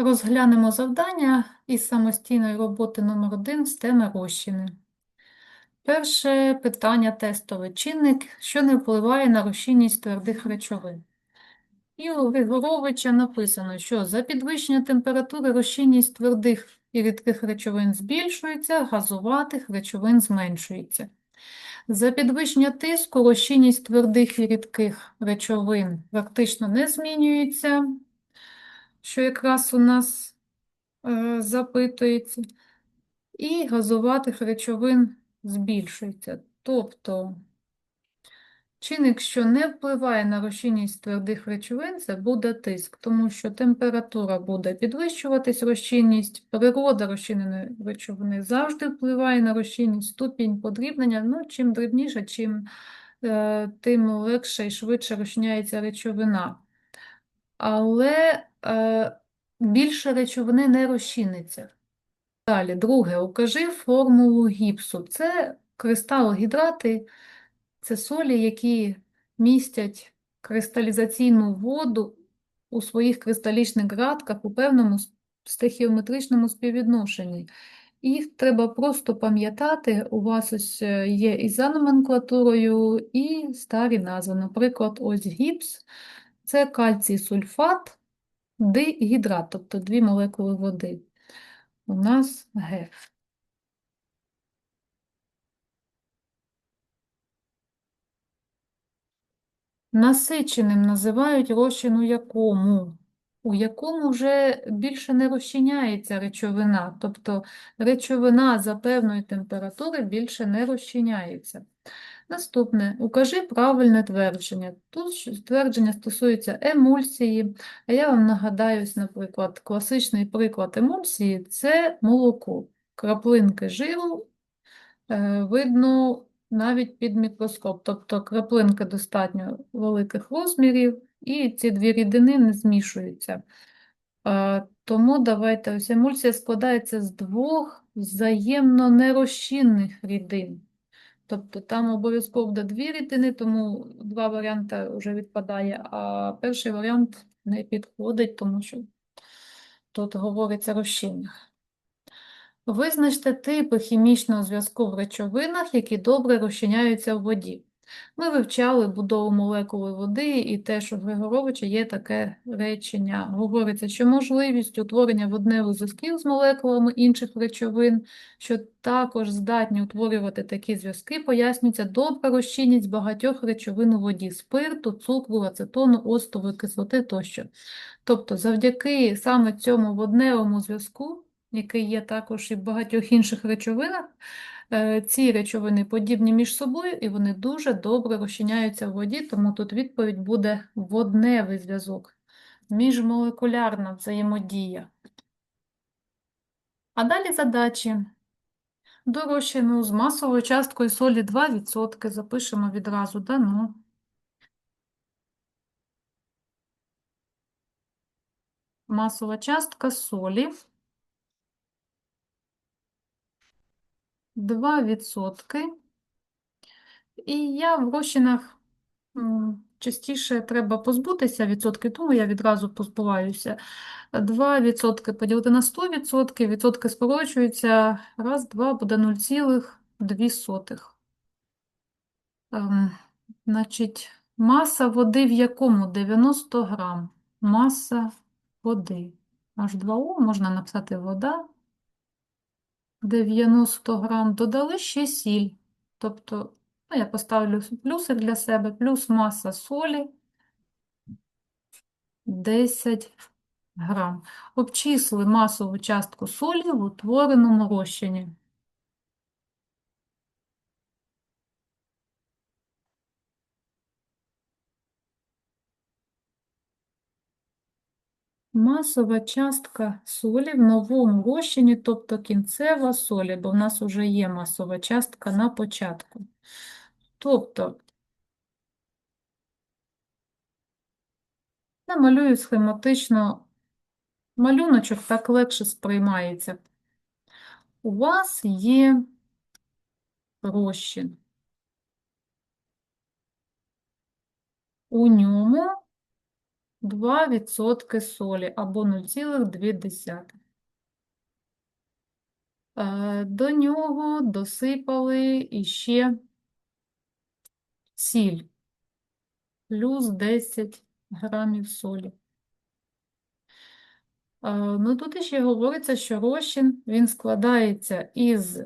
Розглянемо завдання із самостійної роботи номер 1 з теми розчини. Перше питання тестове. Чинник, що не впливає на розчинність твердих речовин. І у Григоровича написано, що за підвищення температури розчинність твердих і рідких речовин збільшується, газуватих речовин зменшується. За підвищення тиску розчинність твердих і рідких речовин практично не змінюється, що якраз у нас е, запитується, і газуватих речовин збільшується. Тобто чинник, що не впливає на розчинність твердих речовин, це буде тиск, тому що температура буде підвищуватись, розчинність, природа розчиненої речовини завжди впливає на розчинність, ступінь подрібнення. Ну, чим дрібніше, чим е, тим легше і швидше розчиняється речовина. Але більше речовини не розчиниться. Далі, друге, укажи формулу гіпсу. Це кристалогідрати, це солі, які містять кристалізаційну воду у своїх кристалічних градках у певному стихіометричному співвідношенні. Їх треба просто пам'ятати, у вас ось е, є і за номенклатурою, і старі назви. Наприклад, ось гіпс – це кальцій сульфат, дигідрат, тобто дві молекули води. У нас Г. Насиченим називають розчин у якому, у якому вже більше не розчиняється речовина, тобто речовина за певної температури більше не розчиняється. Наступне, укажи правильне твердження. Тут твердження стосується емульсії, а я вам нагадаю, наприклад, класичний приклад емульсії – це молоко. Краплинки жиру е, видно навіть під мікроскоп, тобто краплинки достатньо великих розмірів, і ці дві рідини не змішуються. Е, Тому давайте ось емульсія складається з двох взаємно нерозчинних рідин. Тобто там обов'язково буде дві рідини, тому два варіанти вже відпадає, а перший варіант не підходить, тому що тут говориться розчинних. Визначте типи хімічного зв'язку в речовинах, які добре розчиняються в воді. Ми вивчали будову молекули води, і те, що в Григоровича є таке речення. Говориться, що можливість утворення водневих зв'язків з молекулами інших речовин, що також здатні утворювати такі зв'язки, пояснюється добра розчинність багатьох речовин у воді – спирту, цукру, ацетону, оцтової кислоти тощо. Тобто завдяки саме цьому водневому зв'язку, який є також і в багатьох інших речовинах, ці речовини подібні між собою і вони дуже добре розчиняються в воді, тому тут відповідь буде водневий зв'язок, міжмолекулярна взаємодія. А далі задачі. До з масовою часткою солі 2%. Запишемо відразу дано. Масова частка солі 2%. І я в розчинах частіше треба позбутися відсотки, тому я відразу позбуваюся. 2% поділити на 100%, відсотки скорочуються, раз, два, буде 0,2. Ем, Значить, маса води в якому? 90 грам. Маса води. H2O, можна написати вода. 90 грам. Додали ще сіль. Тобто, ну, я поставлю плюсик для себе, плюс маса солі 10 грам. Обчисли масову частку солі в утвореному розчині. Масова частка солі в новому розчині, тобто кінцева солі, бо в нас вже є масова частка на початку. Тобто, намалюю схематично малюночок, так легше сприймається. У вас є розчин. У ньому 2% солі або 0,2. Е, До нього досипали іще сіль, плюс 10 грамів солі. Е, Ну, тут ще говориться, що розчин він складається із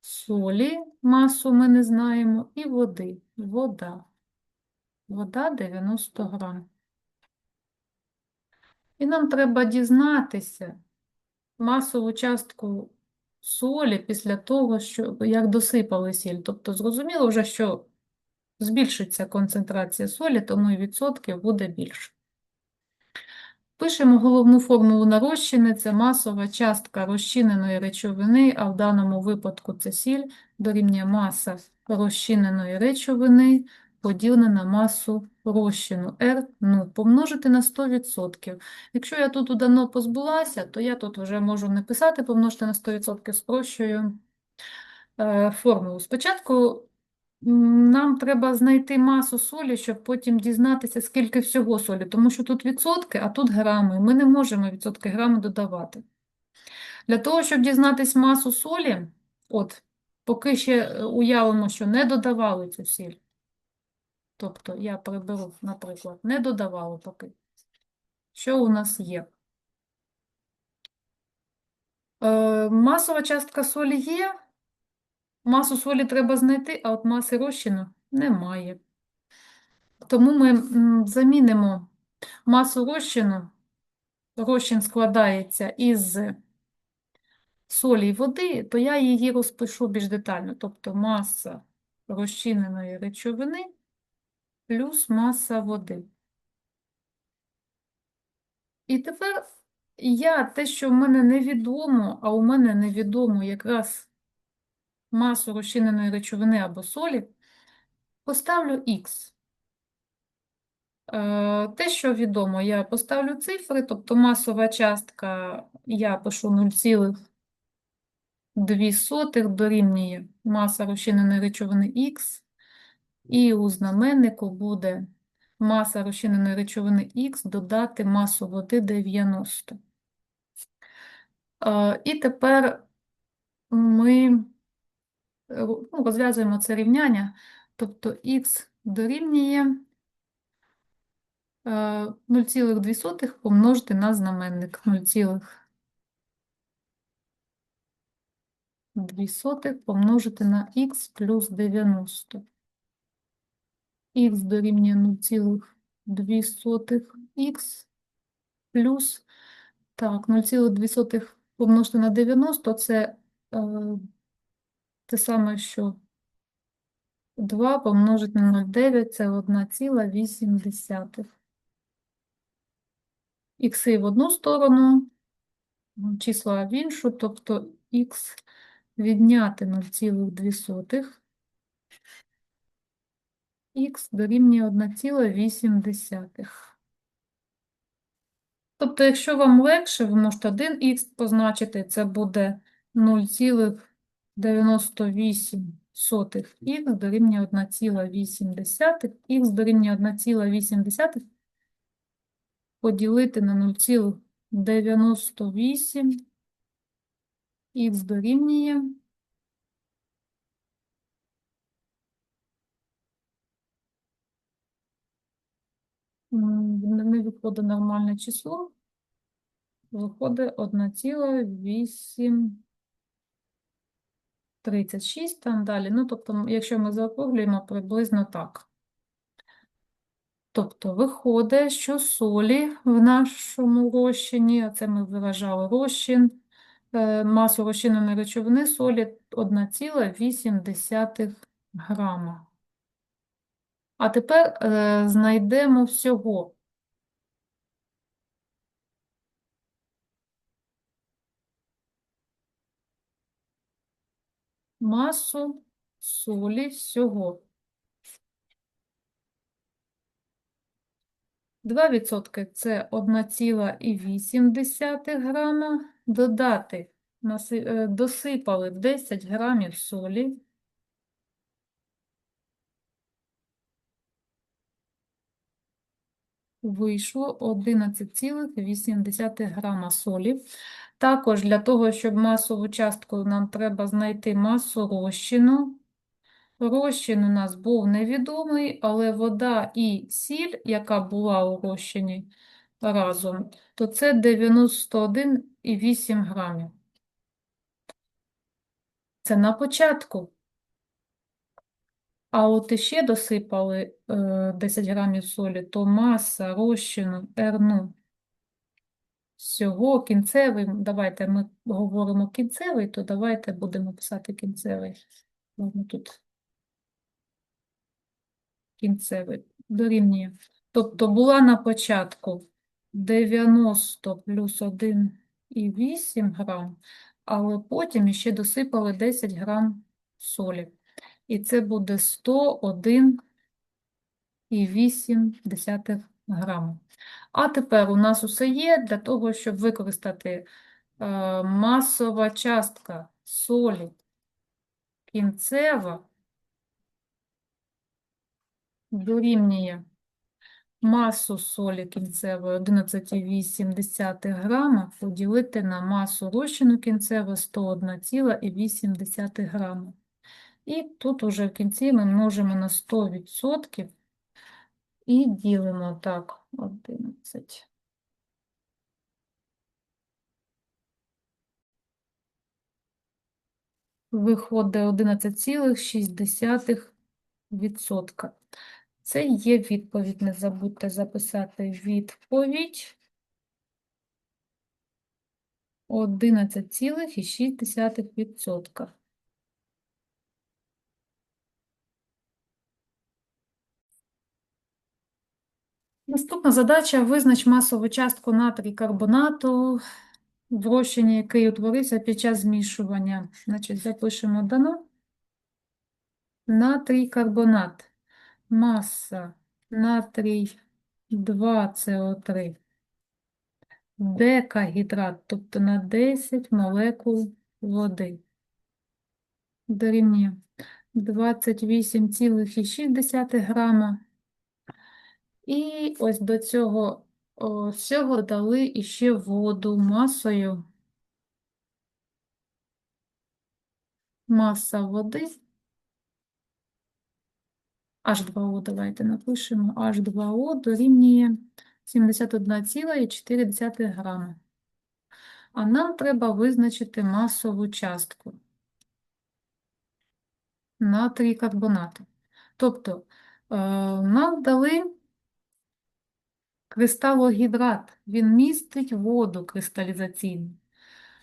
солі, масу ми не знаємо, і води. Вода. Вода 90 грам. І нам треба дізнатися масову частку солі після того, що, як досипали сіль. Тобто зрозуміло вже, що збільшиться концентрація солі, тому і відсотків буде більше. Пишемо головну формулу на. Це масова частка розчиненої речовини, а в даному випадку це сіль, дорівнює маса розчиненої речовини поділена на масу розчину R, ну, помножити на 100%. Якщо я тут давно позбулася, то я тут вже можу не писати помножити на 100%, спрощую е, формулу. Спочатку нам треба знайти масу солі, щоб потім дізнатися, скільки всього солі, тому що тут відсотки, а тут грами. Ми не можемо відсотки грами додавати. Для того, щоб дізнатись масу солі, от, поки ще е, уявимо, що не додавали цю сіль. Тобто я приберу, наприклад, не додавали поки. Що у нас є? Е, масова частка солі є. Масу солі треба знайти, а от маси розчину немає. Тому ми замінимо масу розчину. Розчин складається із солі і води, то я її розпишу більш детально. Тобто маса розчиненої речовини плюс маса води. І тепер я те, що в мене невідомо, а у мене невідомо якраз масу розчиненої речовини або солі, поставлю х. Е, Те, що відомо, я поставлю цифри, тобто масова частка я пишу 0,2 дорівнює маса розчиненої речовини х, і у знаменнику буде маса розчиненої речовини х додати масу води 90. Е, І тепер ми е, ну, розв'язуємо це рівняння, тобто х дорівнює е, 0,2 помножити на знаменник 0,2 помножити на х плюс 90. Х дорівнює 0,2х плюс, так, 0,2 помножити на 90 це е, те саме, що 2 помножити на 0,9 це 1,8. Ікси в одну сторону, числа в іншу, тобто х відняти 0,2, х дорівнює 1,8. Тобто, якщо вам легше, ви можете 1х позначити, це буде 0,98 х дорівнює 1,8, х дорівнює 1,8 поділити на 0,98, х дорівнює М, не виходить нормальне число, виходить 1,836 там далі. Ну, тобто, якщо ми заокруглюємо, приблизно так. Тобто, виходить, що солі в нашому розчині, а це ми виражали розчин, е, масу розчиненої речовини солі 1,8 грама. А тепер е, знайдемо всього. Масу солі всього. 2% це 1,8 грама. Додати, е, досипали 10 грамів солі. вийшло 11,8 грама солі. Також для того, щоб масову частку нам треба знайти масу розчину. Розчин у нас був невідомий, але вода і сіль, яка була у розчині разом, то це 91,8 грамів. Це на початку. А от іще досипали е, 10 грамів солі, то маса розчину R0 всього кінцевий, давайте ми говоримо кінцевий, то давайте будемо писати кінцевий. Ладно, тут кінцевий дорівнює. Тобто була на початку 90 плюс 1,8 грам, але потім ще досипали 10 грам солі. І це буде 101,8 грама. А тепер у нас усе є для того, щоб використати е, масова частка солі кінцева дорівнює масу солі кінцевої 11,8 грама поділити на масу розчину кінцеву 101,8 грама. І тут уже в кінці ми множимо на 100% і ділимо так 11. Виходить 11,6%. Це є відповідь. Не забудьте записати відповідь. 11,6%. Наступна задача – визнач масову частку натрій карбонату в розчині, який утворився під час змішування. Значить, запишемо дано. Натрій карбонат. Маса натрій 2СО3. Декагідрат, тобто на 10 молекул води. Дорівнює 28,6 грама. І ось до цього всього дали іще воду масою. Маса води. H2O давайте напишемо. H2O дорівнює 71,4 грама. А нам треба визначити масову частку натрій карбонату. Тобто, е, нам дали кристалогідрат, він містить воду кристалізаційну.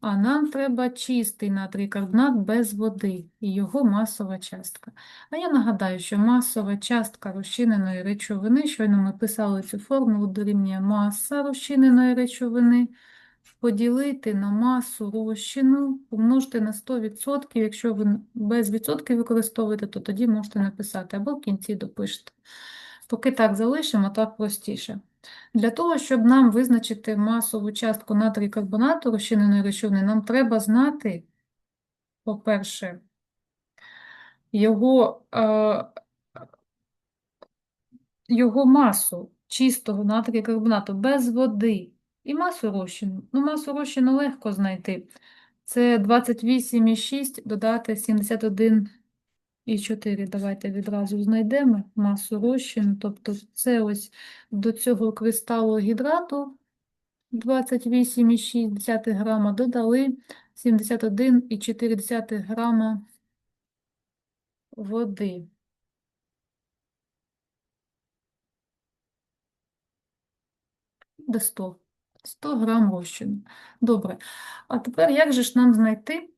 А нам треба чистий натрій карбонат без води і його масова частка. А я нагадаю, що масова частка розчиненої речовини, щойно ми писали цю формулу, дорівнює маса розчиненої речовини, поділити на масу розчину, помножити на 100%, якщо ви без відсотків використовуєте, то тоді можете написати, або в кінці допишете. Поки так залишимо, так простіше. Для того, щоб нам визначити масову частку натрій карбонату розчиненої речовини, нам треба знати, по-перше, його, е, його масу чистого натрія карбонату без води і масу розчину. Ну, масу розчину легко знайти. Це 28,6 додати 71 і 4 давайте відразу знайдемо масу розчину. Тобто це ось до цього кристалу гідрату 28,6 грама додали 71,4 грама води. До 100. 100 грам розчину. Добре. А тепер як же ж нам знайти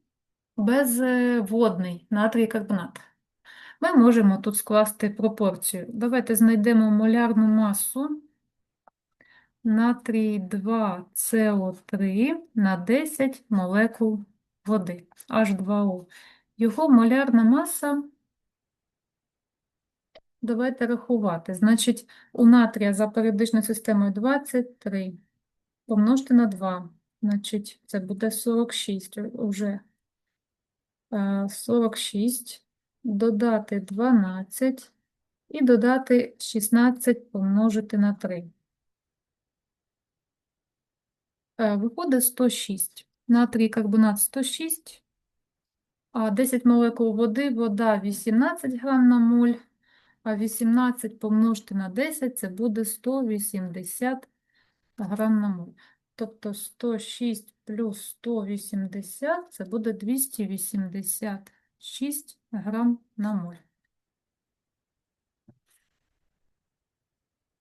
безводний натрій карбонат? Ми можемо тут скласти пропорцію. Давайте знайдемо молярну масу натрій 2СО3 на 10 молекул води, H2O. Його молярна маса, давайте рахувати. Значить, у натрія за періодичною системою 23 помножити на 2. Значить, це буде 46 уже. 46 додати 12 і додати 16 помножити на 3. Е, Виходить 106. Натрій карбонат 106, а 10 молекул води, вода 18 грам на моль, а 18 помножити на 10 це буде 180 грам на моль. Тобто 106 плюс 180 це буде 286 грам на моль.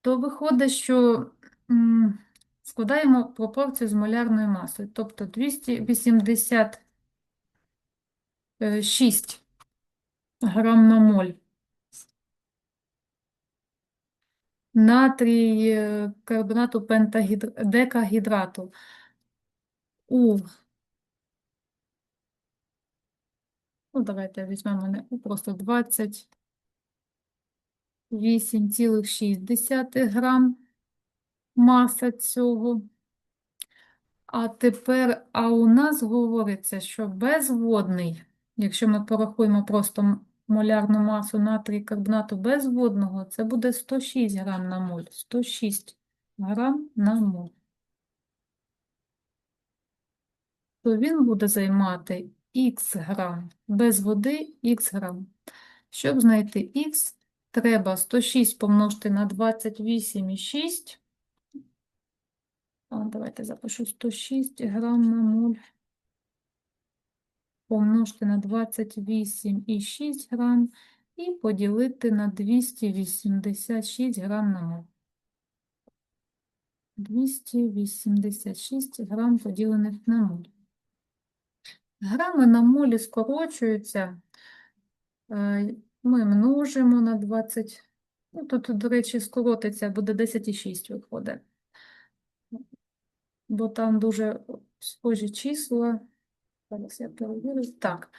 То виходить, що складаємо пропорцію з молярною масою. Тобто 286 грам на моль. Натрій е, карбонату пентагідр... декагідрату у Ну, давайте візьмемо не у, просто 28,6 грам маса цього. А тепер, а у нас говориться, що безводний, якщо ми порахуємо просто молярну масу натрій карбонату безводного, це буде 106 грам на моль. 106 грам на моль. То він буде займати х грам. Без води х грам. Щоб знайти х, треба 106 помножити на 28,6. Давайте запишу 106 грам на моль. Помножити на 28,6 грам і поділити на 286 грам на моль. 286 грам поділених на моль. Грами на молі скорочуються. Е, Ми множимо на 20. Ну, тут, до речі, скоротиться, буде 10,6 виходить. Бо там дуже схожі числа. Зараз я перевірю. Так,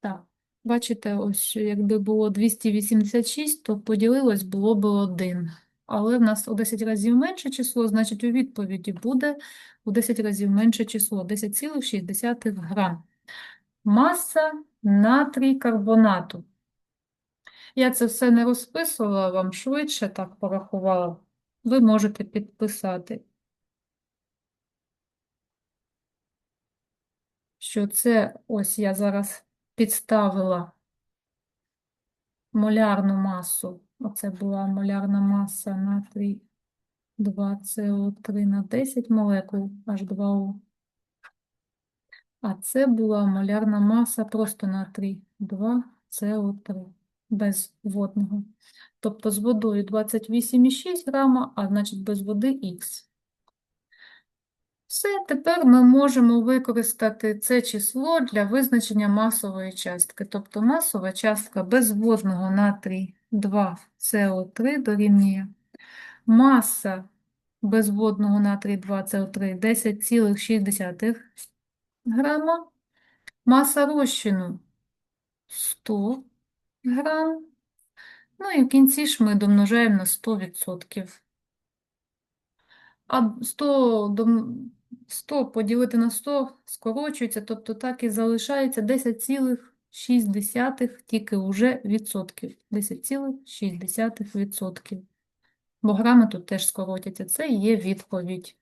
так. Бачите, ось якби було 286, то поділилось було б 1. Але в нас у 10 разів менше число, значить у відповіді буде у 10 разів менше число 10,6 грам. Маса натрій карбонату. Я це все не розписувала, вам швидше так порахувала. Ви можете підписати, що це ось я зараз підставила молярну масу. Оце була молярна маса натрій 2СО3 на 10 молекул H2O. А це була молярна маса просто натрій 2СО3 без водного. Тобто з водою 28,6 грама, а значить без води Х. Все, тепер ми можемо використати це число для визначення масової частки. Тобто масова частка безводного натрій 2СО3 дорівнює маса безводного натрій 2СО3 10,6 грама, маса розчину 100 грам. Ну і в кінці ж ми домножаємо на 100%. А 100, 100 поділити на 100 скорочується, тобто так і залишається 10,6 тільки вже відсотків. 10,6 відсотків. Бо грами тут теж скоротяться. Це є відповідь.